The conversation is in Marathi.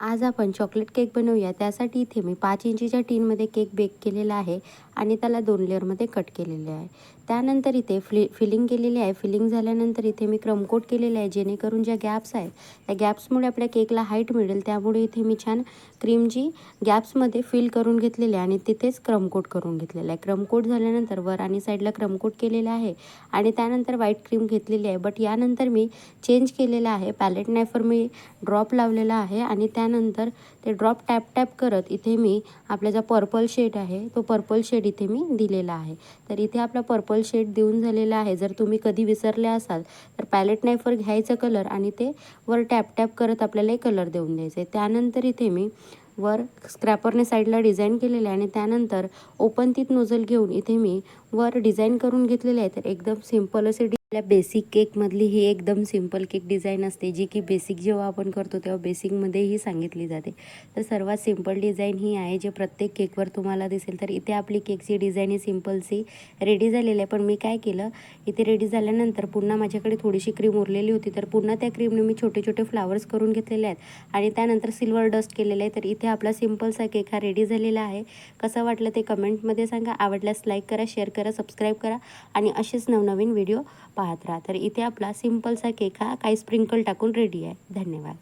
आज आपण चॉकलेट केक बनवूया. त्यासाठी इथे मी पाच इंचीच्या टीनमध्ये केक बेक केलेला आहे आणि त्याला दोन लेअरमध्ये कट केलेले आहे. त्यानंतर इथे फ्लि फिलिंग केलेली आहे. फिलिंग झाल्यानंतर इथे मी क्रमकोट केलेलं आहे जेणेकरून ज्या गॅप्स आहेत त्या गॅप्समुळे आपल्या केकला हाईट मिळेल. त्यामुळे इथे मी छान क्रीमची गॅप्समध्ये फिल करून घेतलेले आहे आणि तिथेच क्रमकोट करून घेतलेलं आहे. क्रमकोट झाल्यानंतर वर आणि साईडला क्रमकोट केलेलं आहे आणि त्यानंतर व्हाईट क्रीम घेतलेली आहे. बट यानंतर मी चेंज केलेलं आहे. पॅलेट नायफर मी ड्रॉप लावलेला आहे आणि त्या त्यानंतर ते ड्रॉप टॅप टॅप करत इथे मी आपला जो पर्पल शेड आहे तो पर्पल शेड इथे मी दिलेला आहे. तर इथे आपला पर्पल शेड देऊन झालेला आहे. जर तुम्ही कधी विसरले असाल तर पॅलेट नायफर घ्यायचं कलर आणि ते वर टॅप टॅप करत आपल्याला एक कलर देऊन द्यायचे त्यानंतर इथे मी वर स्क्रॅपरने साईडला डिझाईन केलेलं आहे आणि त्यानंतर ओपन तीत नोझल घेऊन इथे मी वर डिझाईन करून घेतलेले आहे. तर एकदम सिंपल असे आपल्या बेसिक केकमधली ही एकदम सिंपल केक डिझाईन असते जी की बेसिक जेव्हा आपण करतो तेव्हा बेसिकमध्येही सांगितली जाते. तर सर्वात सिंपल डिझाईन ही आहे जे प्रत्येक केकवर तुम्हाला दिसेल. तर इथे आपली केकची डिझाईन ही सिम्पलची रेडी झालेली आहे. पण मी काय केलं इथे रेडी झाल्यानंतर पुन्हा माझ्याकडे थोडीशी क्रीम उरलेली होती. तर पुन्हा त्या क्रीमने मी छोटे छोटे फ्लावर्स करून घेतलेले आहेत. आणि त्यानंतर सिल्वर डस्ट केलेलं आहे. तर इथे इथे आपला सिम्पलसा केक हा रेडी झालेला आहे. कसं वाटलं ते कमेंटमध्ये सांगा. आवडल्यास लाईक करा शेअर करा सबस्क्राईब करा आणि असेच नवनवीन व्हिडिओ पाहत राहा. तर इथे आपला सिम्पलसा केक हा काही स्प्रिंकल टाकून रेडी आहे. धन्यवाद.